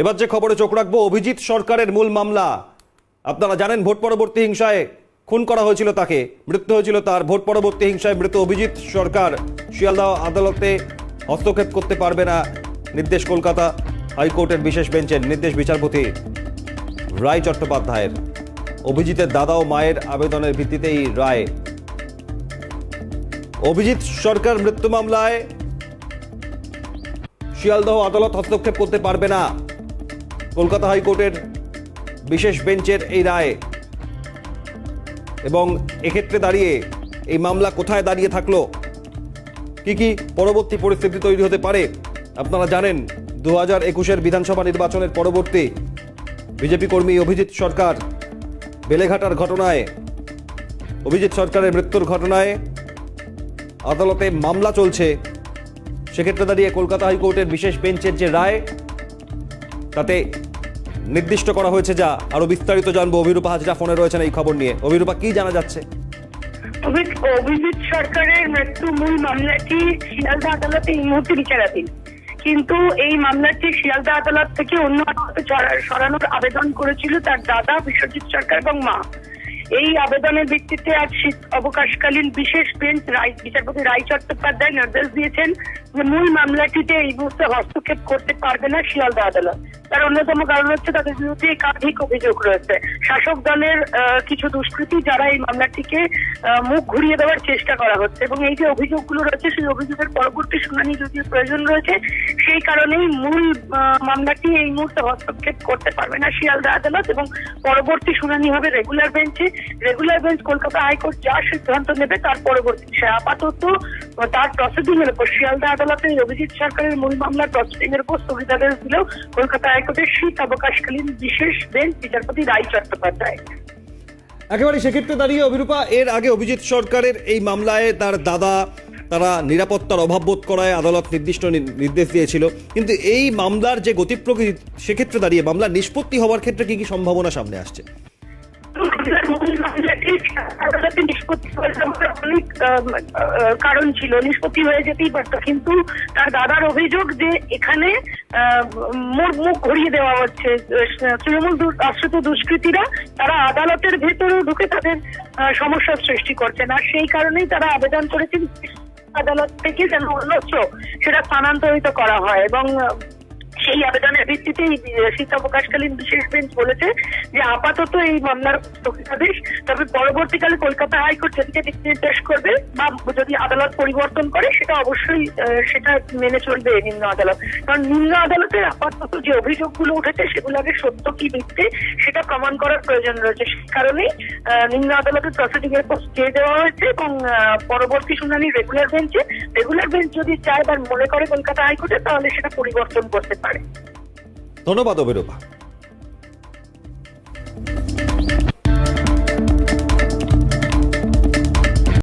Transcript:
এবার যে খবরে চোখ রাখব, অভিজিৎ সরকারের মূল মামলা। আপনারা জানেন ভোট পরবর্তী হিংসায় খুন করা হয়েছিল তাকে, মৃত্যু হয়েছিল তার। ভোট পরবর্তী হিংসায় মৃত অভিজিৎ সরকার শিয়ালদহ আদালতে হস্তক্ষেপ করতে পারবে না, নির্দেশ কলকাতা হাইকোর্টের বিশেষ বেঞ্চের নির্দেশ বিচারপতি রায় চট্টোপাধ্যায়ের। অভিজিতের দাদা ও মায়ের আবেদনের ভিত্তিতে এই রায়। অভিজিৎ সরকার মৃত্যু মামলায় শিয়ালদহ আদালত হস্তক্ষেপ করতে পারবে না। কলকাতা হাইকোর্টের বিশেষ বেঞ্চের এই রায়। এবং এক্ষেত্রে দাঁড়িয়ে এই মামলা কোথায় দাঁড়িয়ে থাকল? কি কি পরবর্তী পরিস্থিতি তৈরি হতে পারে? আপনারা জানেন দু হাজার একুশের বিধানসভা নির্বাচনের পরবর্তী বিজেপি কর্মী অভিজিৎ সরকার বেলেঘাটার ঘটনায়, অভিজিৎ সরকারের মৃত্যুর ঘটনায় আদালতে মামলা চলছে। সেক্ষেত্রে দাঁড়িয়ে কলকাতা হাইকোর্টের বিশেষ বেঞ্চের যে রায়, তাতে নির্দিষ্ট করা হয়েছে যা আরও বিস্তারিত জানব। অভিরূপা হাজরা ফোনে রয়েছেন এই খবর নিয়ে। অভিরূপা, কি জানা যাচ্ছে? অভিজিৎ সরকারের মৃত্যু মূল মামলাটি শিয়ালদা আদালতে এই মুহূর্তে বিচারাধীন। কিন্তু এই মামলাটি শিয়ালদা আদালত থেকে অন্য আদালতে সরানোর আবেদন করেছিল তার দাদা বিশ্বজিৎ সরকার এবং মা। এই আবেদনের ভিত্তিতে আজ শীত অবকাশকালীন বিশেষ বেঞ্চ রায় বিচারপতি রায় চট্টোপাধ্যায় নির্দেশ দিয়েছেন যে মূল মামলাটিতে এই মুহূর্তে হস্তক্ষেপ করতে পারবে না শিয়ালদা আদালত। তার অন্যতম কারণ হচ্ছে তাদের বিরুদ্ধে একাধিক অভিযোগ রয়েছে। শাসক দলের কিছু দুষ্কৃতী যারা এই মামলাটিকে মুখ ঘুরিয়ে দেওয়ার চেষ্টা করা হচ্ছে এবং এই যে অভিযোগগুলো রয়েছে, সেই অভিযোগের পরবর্তী শুনানি যদিও প্রয়োজন রয়েছে সেই কারণেই মূল মামলাটি এই মুহূর্তে হস্তক্ষেপ করতে পারবে না শিয়ালদা আদালত এবং পরবর্তী শুনানি হবে রেগুলার বেঞ্চে। রেগুলার বেঞ্চ কলকাতা হাইকোর্ট যা সিদ্ধান্ত নেবে তার পরবর্তী সে আপাতত তার প্রসিডিং এর উপর শিয়ালদা আদালতে অভিজিৎ সরকারের মূল মামলার প্রসিডিং এর উপর স্থগিতাদেশ দিলেও কলকাতা হাইকোর্টের শীত অবকাশকালীন বিশেষ বেঞ্চ বিচারপতি রায় চট্টোপাধ্যায়। একেবারে সেক্ষেত্রে দাঁড়িয়ে অভিরূপা, এর আগে অভিজিৎ সরকারের এই মামলায় তার দাদা তারা নিরাপত্তার অভাব বোধ করায় আদালত নির্দিষ্ট নির্দেশ দিয়েছিল। কিন্তু এই মামলার যে গতি প্রকৃতি সেক্ষেত্রে দাঁড়িয়ে মামলা নিষ্পত্তি হওয়ার ক্ষেত্রে কি কি সম্ভাবনা সামনে আসছে? আদালতে অনেক কারণ ছিল। নিষ্পত্তি হয়ে যেতেই পারতো। কিন্তু তার দাদার অভিযোগ যে এখানে মোর মুখ ঘুরিয়ে দেওয়া হচ্ছে তৃণমূল আশ্রিত দুষ্কৃতীরা, তারা আদালতের ভেতরেও ঢুকে তাদের সমস্যার সৃষ্টি করছে না সেই কারণেই তারা আবেদন করেছেন আদালত থেকে যেন অন্যত্র সেটা স্থানান্তরিত করা হয় এবং সেই আবেদনের ভিত্তিতে শীত অবকাশকালীন বিশেষ বেঞ্চ বলেছে যে আপাতত এই মামলার স্থগিতাদেশ, তবে পরবর্তীকালে কলকাতা হাইকোর্ট যেদিকে দিক নির্দেশ করবে বা যদি আদালত পরিবর্তন করে, সেটা অবশ্যই সেটা মেনে চলবে নিম্ন আদালত। কারণ নিম্ন আদালতে আপাতত যে অভিযোগগুলো উঠেছে, সেগুলো আগে সত্য কি মিথ্যে, সেটা প্রমাণ করার প্রয়োজন রয়েছে। সেই কারণেই নিম্ন আদালতের প্রসিডিং এর উপর স্টে দেওয়া হয়েছে এবং পরবর্তী শুনানি রেগুলার বেঞ্চে রেগুলার বেঞ্চ যদি চায় বা মনে করে কলকাতা হাইকোর্টে, তাহলে সেটা পরিবর্তন করতে পারে। ধন্যবাদ অভিরূপা।